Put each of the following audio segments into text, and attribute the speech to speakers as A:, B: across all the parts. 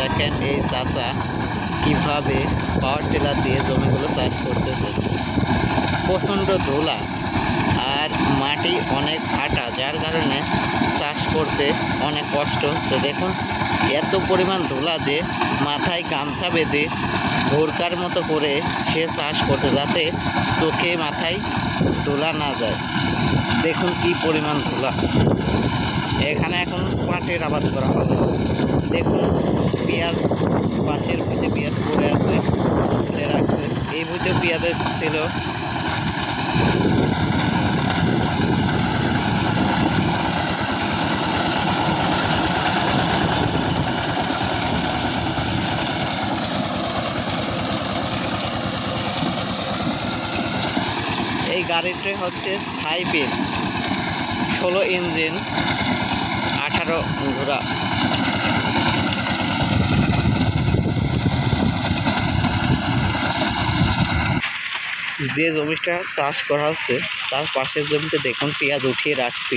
A: দেখেন এই চাচা কীভাবে পাওয়ার টেলার দিয়ে জমিগুলো চাষ করতেছে। প্রচণ্ড ধুলা আর মাটি অনেক ফাটা যার কারণে চাষ করতে অনেক কষ্ট। হচ্ছে দেখুন, এত পরিমাণ ধুলা যে মাথায় গামছা বেঁধে ভোরকার মতো করে সে চাষ করছে যাতে চোখে, মাথায় ধুলা না যায়। দেখুন কি পরিমাণ ধুলা। এখানে এখন পাটের আবাদ করা হবে দেখুন, পেঁয়াজ পাশের ভুঁইতে পেঁয়াজ পড়ে আছে এই ভুঁইতে পেঁয়াজ ছিল গাড়িটি হচ্ছে সাইবেল ষোলো ইঞ্জিন, আঠারো ঘোড়া। যে জমিটা চাষ করা হচ্ছে, তার পাশের জমিতে দেখুন পেঁয়াজ উঠিয়ে রাখছি।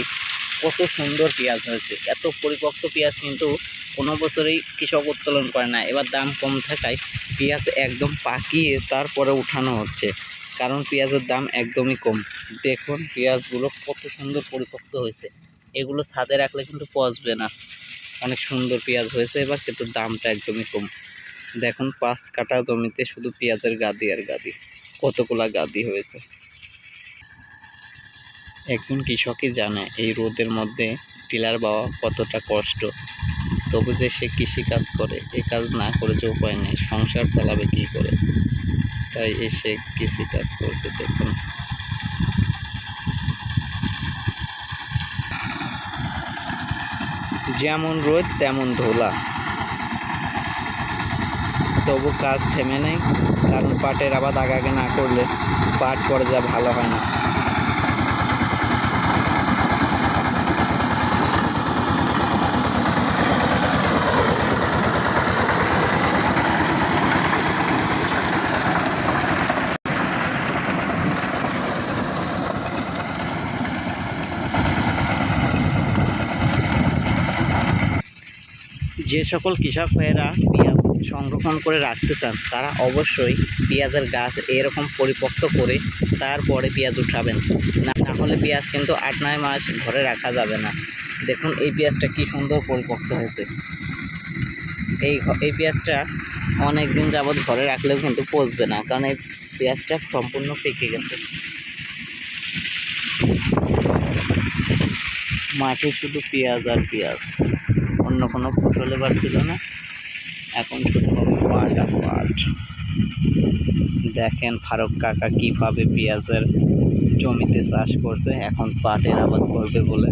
A: কত সুন্দর পেঁয়াজ হয়েছে। এত পরিপক্ক পেঁয়াজ কিন্তু কোনো বছরেই কৃষক উত্তোলন করে না। এবার দাম কম থাকায় পেঁয়াজ একদম পাকিয়ে তারপরে উঠানো হচ্ছে। কারণ পেঁয়াজের দাম একদমই কম। দেখুন পেঁয়াজগুলো কত সুন্দর পরিপক্ক হয়েছে। এগুলো ছাদে রাখলে কিন্তু পচবে না। অনেক সুন্দর পেঁয়াজ হয়েছে, এবার কিন্তু দামটা একদমই কম। দেখুন পাঁচ কাটা জমিতে শুধু পেঁয়াজের গাদি আর গাদি, কতগুলা গাদি হয়েছে। একজন কৃষকই জানে, এই রোদের মধ্যে টিলার বাওয়া কতটা কষ্ট। তবু যে সে কৃষিকাজ করে, এ কাজ না করে যে উপায় নেই, সংসার চালাবে কী করে? তাই এসে কৃষি কাজ করছে দেখুন। যেমন রোদ, তেমন ধোলা। তবু কাজ থেমে নেই, কারণ পাটের আবার আগে আগে না করলে পাট পরে যা ভালো হয় না। যে সকল কৃষক ভাইয়েরা পেঁয়াজ সংরক্ষণ করে রাখতে চান, তারা অবশ্যই পেঁয়াজের গাছ এরকম পরিপক্ত করে তারপরে পেঁয়াজ উঠাবেন। না হলে পেঁয়াজ কিন্তু আট নয় মাস ঘরে রাখা যাবে না। দেখুন এই পেঁয়াজটা কি সুন্দর পরিপক্ত হয়েছে। এই এই পেঁয়াজটা অনেক দিন যাবৎ ঘরে রাখলেও কিন্তু পচবে না, কারণ এই পেঁয়াজটা সম্পূর্ণ পেকে গেছে। মাঠে শুধু পেঁয়াজ আর পেঁয়াজ। অন্য কোনো ফসল এবার ছিল না। এখন শুধু পাট আর পাট। দেখেন ফারুক কাকা কীভাবে পেঁয়াজের জমিতে চাষ করছে, এখন পাটের আবাদ করবে বলে।